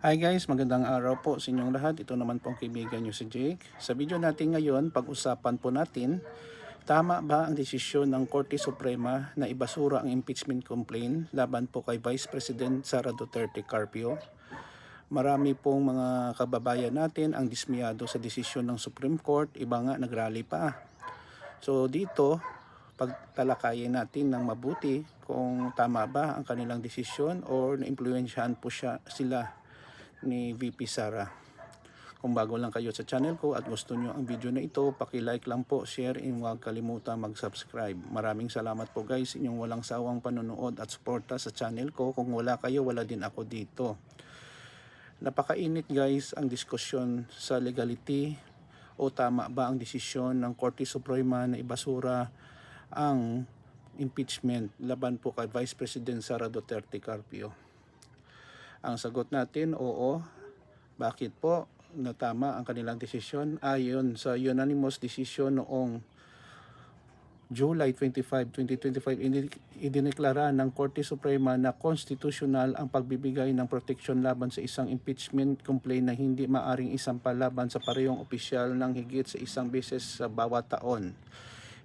Hi guys, magandang araw po sa inyong lahat. Ito naman po ang kaibigan nyo si Jake. Sa video natin ngayon, pag-usapan po natin, tama ba ang desisyon ng Korte Suprema na ibasura ang impeachment complaint laban po kay Vice President Sara Duterte Carpio? Marami pong mga kababayan natin ang dismiyado sa desisyon ng Supreme Court, iba nga nagrally pa. So dito, pagtalakayin natin ng mabuti kung tama ba ang kanilang desisyon or na-impluensyahan po siya, sila ni VP Sara. Kung bago lang kayo sa channel ko at gusto nyo ang video na ito, paki-like lang po, share, and huwag kalimutan mag-subscribe. Maraming salamat po guys inyong walang sawang panonood at suporta sa channel ko. Kung wala kayo, wala din ako dito. Napakainit guys ang diskusyon sa legality o tama ba ang desisyon ng Korte Suprema na ibasura ang impeachment laban po kay Vice President Sara Duterte Carpio. Ang sagot natin, oo. Bakit po? Na tama ang kanilang desisyon ayon sa unanimous decision noong July 25, 2025, ini- idineklara ng Korte Suprema na constitutional ang pagbibigay ng proteksyon laban sa isang impeachment complaint na hindi maaring isampa laban sa parehong opisyal ng higit sa isang beses sa bawat taon.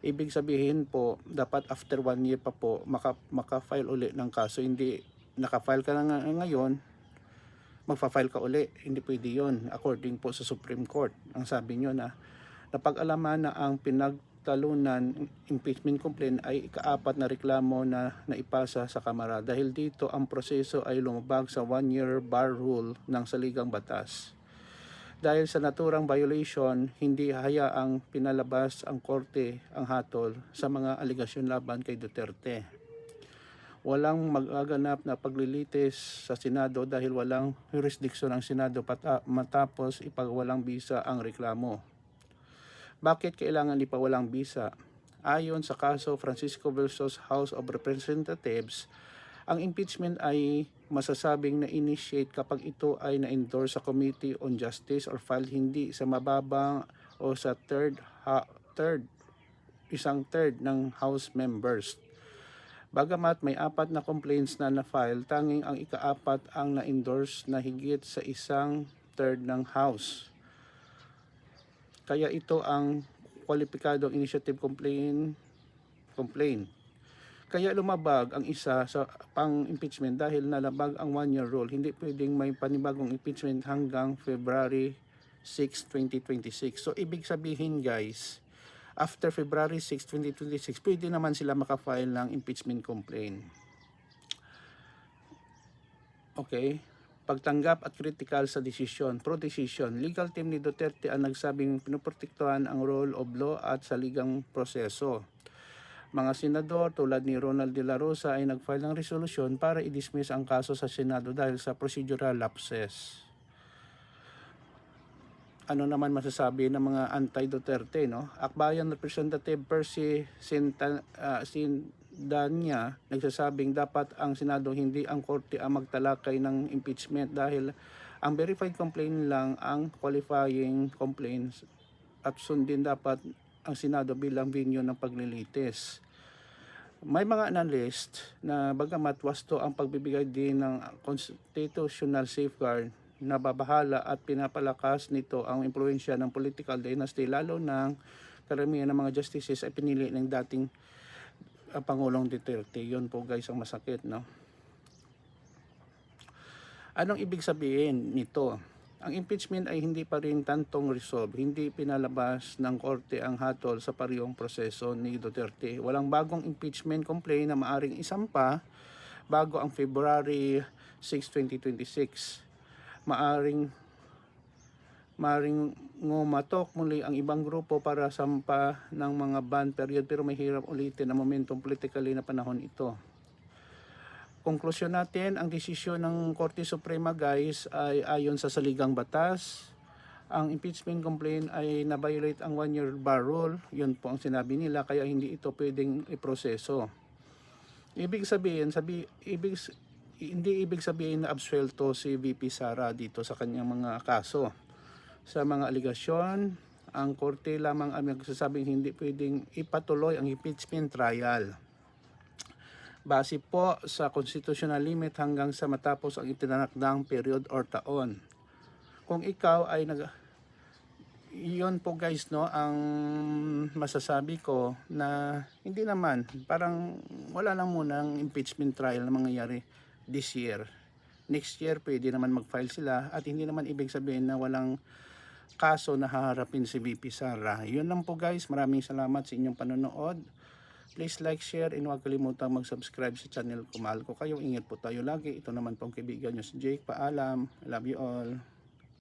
Ibig sabihin po, dapat after one year pa po, maka, maka-file uli ng kaso. Hindi, naka-file ka na nga- ngayon, magfa-file ka uli. Hindi pwede yon according po sa Supreme Court. Ang sabi nyo na napag-alaman na ang pinagtalunan impeachment complaint ay ikaapat na reklamo na naipasa sa Kamara. Dahil dito ang proseso ay lumabag sa one-year bar rule ng saligang batas. Dahil sa naturang violation, hindi hayaang pinalabas ang korte ang hatol sa mga aligasyon laban kay Duterte. Walang magaganap na paglilitis sa Senado dahil walang jurisdiction ang Senado pata- matapos ipagwalang bisa ang reklamo. Bakit kailangan ipawalang bisa? Ayon sa kaso Francisco versus House of Representatives, ang impeachment ay masasabing na-initiate kapag ito ay na-endorse sa Committee on Justice or filed hindi sa mababang o sa third, ha- third isang third ng House members. Bagamat may apat na complaints na na-file, tanging ang ikaapat ang na-endorse na higit sa isang third ng House. Kaya ito ang kwalipikadong initiative complaint complaint. Kaya lumabag ang isa sa pang-impeachment dahil nalabag ang one-year rule. Hindi pwedeng may panibagong impeachment hanggang February 6, 2026. So, ibig sabihin guys, after February 6, 2026, pwede naman sila makafile ng impeachment complaint. Okay? Pagtanggap at critical sa desisyon, pro-decision. Legal team ni Duterte ang nagsabing pinuprotektuhan ang rule of law at sa ligang proseso. Mga senador tulad ni Ronald De La Rosa ay nag-file ng resolusyon para i-dismiss ang kaso sa Senado dahil sa procedural lapses. Ano naman masasabi ng mga anti-Duterte, no? Akbayan Representative Percy Sinta, uh, Sindanya nagsasabing dapat ang Senado hindi ang korte ang magtalakay ng impeachment dahil ang verified complaint lang ang qualifying complaints at sundin dapat ang Senado bilang venue ng paglilitis. May mga analyst na bagamat wasto ang pagbibigay din ng constitutional safeguard na babahala at pinapalakas nito ang impluensya ng political dynasty lalo ng karamihan ng mga justices ay pinili ng dating uh, Pangulong Duterte. Yun po guys ang masakit, no? Anong ibig sabihin nito? Ang impeachment ay hindi pa rin tantong resolve, hindi pinalabas ng korte ang hatol sa parehong proseso ni Duterte. Walang bagong impeachment complaint na maaring isampa bago ang February 6, 2026. Maaring maaring ngumatok muli ang ibang grupo para sampa ng mga ban period pero mahirap ulitin ang momentum politically na panahon ito konklusyon natin, ang desisyon ng Korte Suprema guys ay ayon sa saligang batas. Ang impeachment complaint ay na-violate ang one-year bar rule. Yun po ang sinabi nila kaya hindi ito pwedeng iproseso. Ibig sabihin, sabi, ibig, hindi ibig sabihin na absuelto si VP Sara dito sa kanyang mga kaso. Sa mga aligasyon, ang korte lamang ang magsasabing hindi pwedeng ipatuloy ang impeachment trial base po sa constitutional limit hanggang sa matapos ang itinanakdang period or taon. Kung ikaw ay nag yun po guys no ang masasabi ko na hindi naman parang wala lang munang impeachment trial na mangyayari this year next year pwede naman mag-file sila at hindi naman ibig sabihin na walang kaso na haharapin si VP Sara yun lang po guys maraming salamat sa inyong panonood please like, share, and huwag kalimutang mag-subscribe sa channel ko. Mahal ko kayo. Ingat po tayo lagi. Ito naman pong kaibigan nyo si Jake. Paalam. Love you all.